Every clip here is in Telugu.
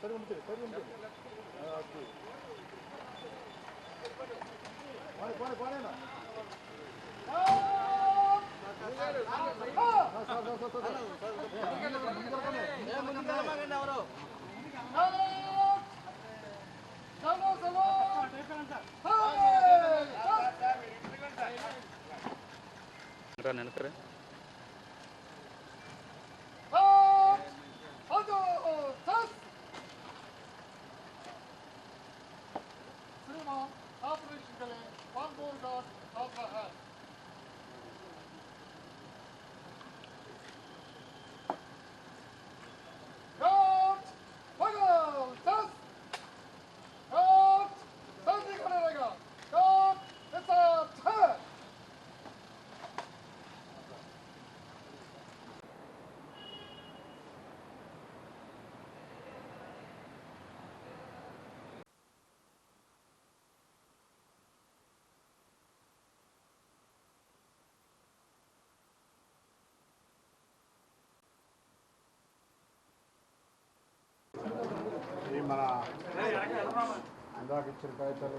そも見てる、ああ、い。ఇచ్చిన కాగితాలు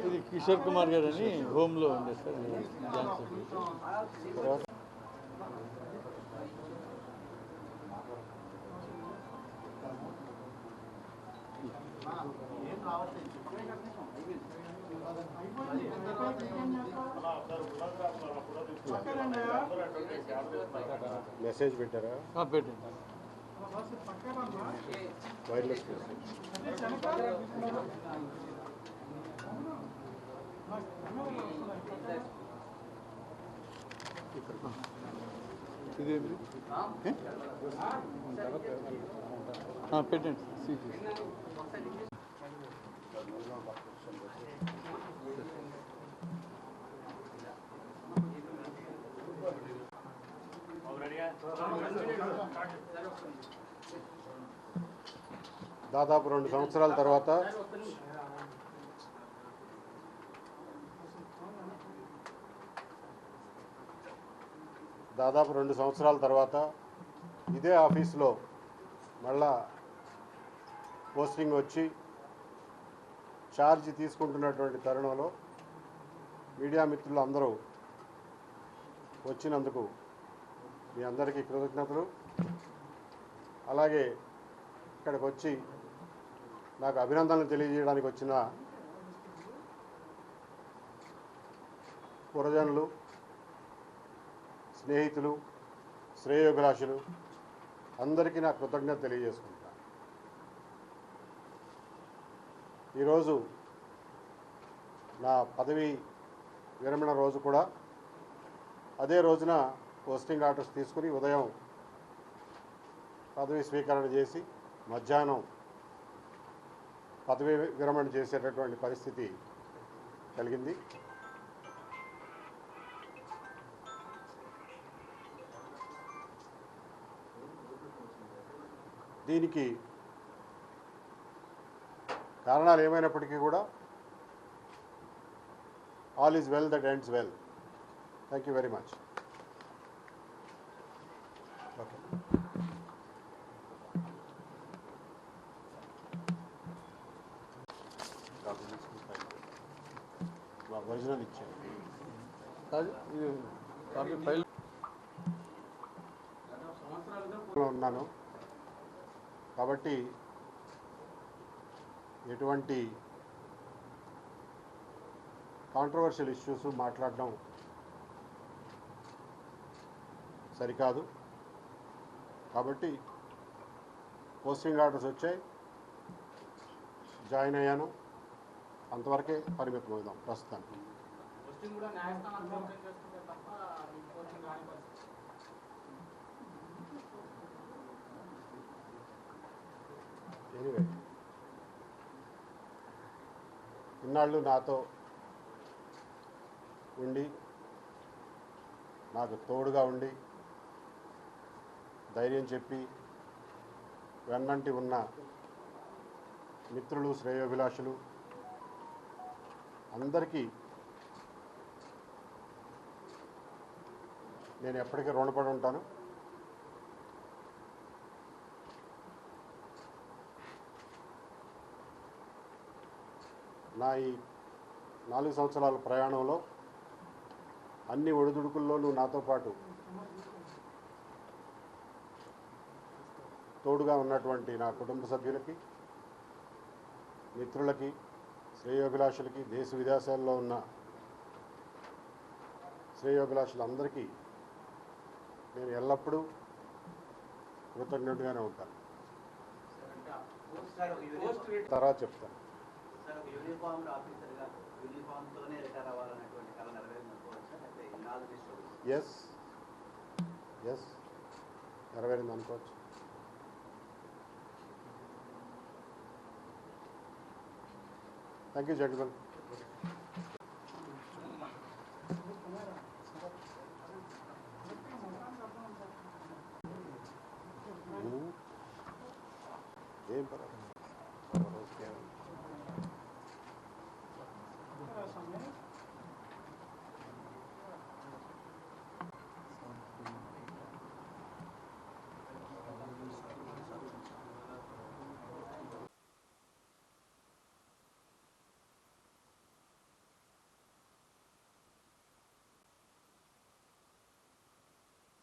ఇది కిషోర్ కుమార్ గారు అని హోమ్లో ఉండే సార్. తర్వాత మెసేజ్ పెట్టారా ఆ, పెట్టండి వైర్లెస్ మెసేజ్ ఇదేంటి ఏ? ఆ, పెట్టండి సీట్ దాదాపు రెండు సంవత్సరాల తర్వాత దాదాపు రెండు సంవత్సరాల తర్వాత ఇదే ఆఫీస్లో మళ్ళా పోస్టింగ్ వచ్చి ఛార్జ్ తీసుకుంటున్నటువంటి తరుణంలో మీడియా మిత్రులు అందరూ వచ్చినందుకు మీ అందరికీ కృతజ్ఞతలు. అలాగే ఇక్కడికి వచ్చి నాకు అభినందనలు తెలియజేయడానికి వచ్చిన పురజనులు స్నేహితులు శ్రేయోభిలాషులు అందరికీ నా కృతజ్ఞత తెలియజేసుకుంటాను ఈరోజు నా పదవి విరమణ రోజు కూడా అదే రోజున పోస్టింగ్ ఆర్డర్స్ తీసుకుని ఉదయం పదవి స్వీకరణ చేసి మధ్యాహ్నం పదవి విరమణ చేసేటటువంటి పరిస్థితి కలిగింది. దీనికి కారణాలు ఏమైనప్పటికీ కూడా all is well that ends well thank you very much okay original ఇచ్చాను ఉన్నాను. కాబట్టి ఎటువంటి కాంట్రవర్షియల్ ఇష్యూస్ మాట్లాడడం సరికాదు. కాబట్టి పోస్టింగ్ ఆర్డర్స్ వచ్చాయి. జాయిన్ అయ్యాను. అంతవరకే పరిమితం అవుదాం ప్రస్తుతానికి పోస్టింగ్ కూడా న్యాయస్థానాలు జోక్యం చేసుకుంటే తప్ప మీకు పోస్టింగ్ రాని పరిస్థితి ఎనీవే ఇన్నాళ్ళు నాతో ఉండి నాకు తోడుగా ఉండి ధైర్యం చెప్పి వెన్నంటి ఉన్న మిత్రులు శ్రేయోభిలాషులు అందరికీ నేను ఎప్పటికీ రుణపడి ఉంటాను. నా ఈ నాలుగు సంవత్సరాల ప్రయాణంలో అన్ని ఒడిదుడుకుల్లోనూ నాతో పాటు తోడుగా ఉన్నటువంటి నా కుటుంబ సభ్యులకి మిత్రులకి శ్రేయోభిలాషులకి దేశ విదేశాల్లో ఉన్న శ్రేయోభిలాషులందరికీ నేను ఎల్లప్పుడూ కృతజ్ఞుడిగానే ఉంటాను. తర్వాత చెప్తాను. ఒక యూనిఫామ్ ఆఫీసర్గా యూనిఫామ్తోనే రిటైర్ అవ్వాలనేటువంటి కళ నెరవేరింది అనుకోవచ్చు అయితే ఇన్నాళ్ళు ఎస్ ఎస్ నెరవేరింది అనుకోవచ్చు థ్యాంక్ యూ జగన్ ఏం పర్వాలేదు.